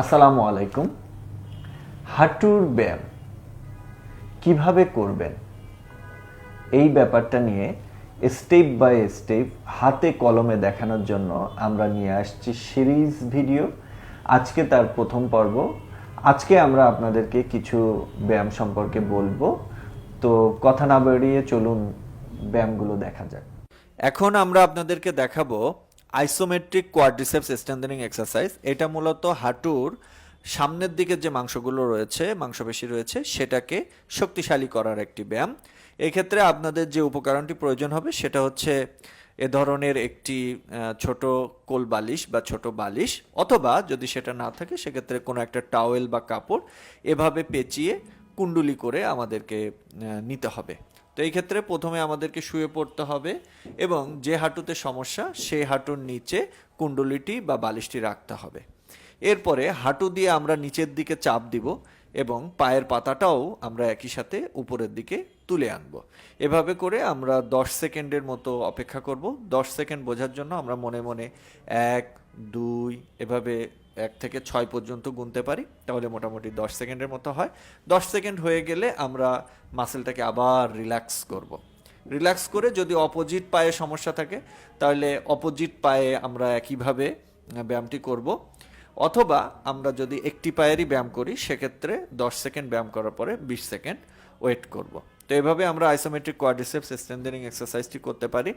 আসসালামু আলাইকুম। হাঁটুর ব্যায়াম কীভাবে করবেন? এই ব্যাপারটা নিয়ে স্টেপ বাই স্টেপ হাতে কলমে দেখানোর জন্য আমরা নিয়ে আসছি সিরিজ ভিডিও। আজকে তার প্রথম পর্ব। আজকে আমরা আপনাদেরকে কিছু ব্যায়াম সম্পর্কে বলব। তো কথা না বাড়িয়ে চলুন ব্যায়ামগুলো দেখা যাক। এখন আমরা আপনাদেরকে দেখাবো আইসোমেট্রিক কোয়াড্রিসেপস স্ট্রেন্থেনিং এক্সারসাইজ এটা মূলত হাঁটুর সামনের দিকে যে মাংসগুলো রয়েছে, মাংসপেশি রয়েছে, সেটাকে শক্তিশালী করার একটি ব্যায়াম। এক্ষেত্রে আপনাদের যে উপকরণটি প্রয়োজন হবে, সেটা হচ্ছে এ ধরনের একটি ছোট কোল বালিশ বা ছোট বালিশ, অথবা যদি সেটা না থাকে, সেক্ষেত্রে কোনো একটা টাওয়েল বা কাপড় এভাবে পেঁচিয়ে কুণ্ডুলি করে আমাদেরকে নিতে হবে। তো এই ক্ষেত্রে প্রথমে আমাদেরকে শুয়ে পড়তে হবে এবং যে হাঁটুতে সমস্যা সেই হাঁটুর নিচে কুণ্ডলিটি বা বালিশটি রাখতে হবে। এরপরে হাঁটু দিয়ে আমরা নিচের দিকে চাপ দিব এবং পায়ের পাতাটাও আমরা একই সাথে উপরের দিকে তুলে আনব। এভাবে করে আমরা দশ সেকেন্ডের মতো অপেক্ষা করব। দশ সেকেন্ড বোঝার জন্য আমরা মনে মনে এক, দুই, এভাবে এক থেকে ছয় পর্যন্ত গুনতে পারি, তাহলে মোটামুটি দশ সেকেন্ডের মতো হয়। দশ সেকেন্ড হয়ে গেলে আমরা মাসেলটাকে আবার রিল্যাক্স করব। রিল্যাক্স করে যদি অপোজিট পায়ে সমস্যা থাকে, তাহলে অপোজিট পায়ে আমরা একইভাবে ব্যায়ামটি করব। অথবা আমরা যদি একটি পায়েরই ব্যায়াম করি, সেক্ষেত্রে দশ সেকেন্ড ব্যায়াম করার পরে বিশ সেকেন্ড ওয়েট করব। তো এভাবে আমরা আইসোমেট্রিক কোয়াড্রিসেপস স্ট্রেন্থেনিং এক্সারসাইজটি করতে পারি।